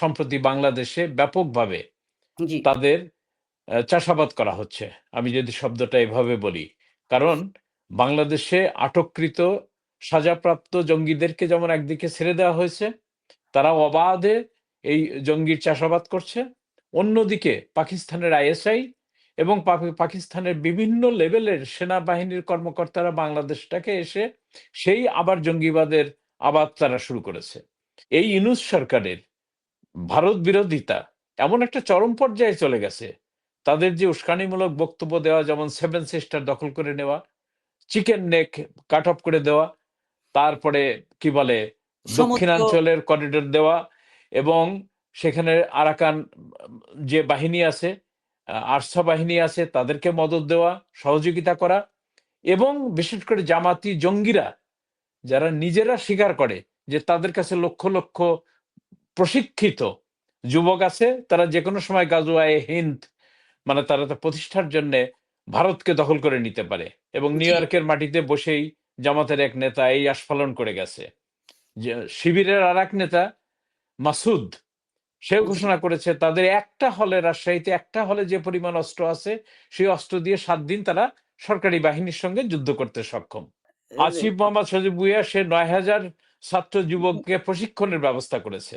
সম্প্রতি বাংলাদেশে ব্যাপকভাবে তাদের চাষাবাদ করা হচ্ছে। আমি যদি শব্দটা এভাবে বলি কারণ বাংলাদেশে আটককৃত সাজাপ্রাপ্ত জঙ্গিদেরকে যেমন একদিকে ছেড়ে দেওয়া হয়েছে তারা অবাধে এই জঙ্গির চাষাবাদ করছে। অন্যদিকে পাকিস্তানের আইএসআই এবং পাকিস্তানের বিভিন্ন লেভেলের সেনাবাহিনীর কর্মকর্তারা বাংলাদেশটাকে এসে সেই আবার জঙ্গিবাদের আবাদ তারা শুরু করেছে। এই ইনুস সরকারের ভারত বিরোধিতা এমন একটা চরম পর্যায়ে চলে গেছে। তাদের যে উস্কানিমূলক বক্তব্য দেওয়া যেমন সেভেন সিস্টার দখল করে নেওয়া চিকেন নেক কাট অফ করে দেওয়া তারপরে কি বলে দক্ষিণাঞ্চলের করিডোর দেওয়া এবং সেখানে আরাকান যে বাহিনী আছে আরসা বাহিনী আছে তাদেরকে মদত দেওয়া সহযোগিতা করা এবং বিশেষ করে জামাতি জঙ্গিরা যারা নিজেরা স্বীকার করে যে তাদের কাছে লক্ষ লক্ষ প্রশিক্ষিত যুবক আছে তারা যে কোনো সময় গাজুয়ায় হিন্দ মানে তারা তা প্রতিষ্ঠার জন্য ভারতকে দখল করে নিতে পারে এবং নিউ ইয়র্কের মাটিতে বসেই জামাতের এক নেতা এই আস্ফালন করে গেছে। শিবিরের আর এক নেতা মাসুদ সেও ঘোষণা করেছে তাদের একটা হলে রাজশাহীতে একটা হলে যে পরিমাণ অস্ত্র আছে সেই অস্ত্র দিয়ে সাত দিন তারা সরকারি বাহিনীর সঙ্গে যুদ্ধ করতে সক্ষম। আসিফ মোহাম্মদ সজিব ভুইয়া সে নয় হাজার ছাত্র যুবককে প্রশিক্ষণের ব্যবস্থা করেছে।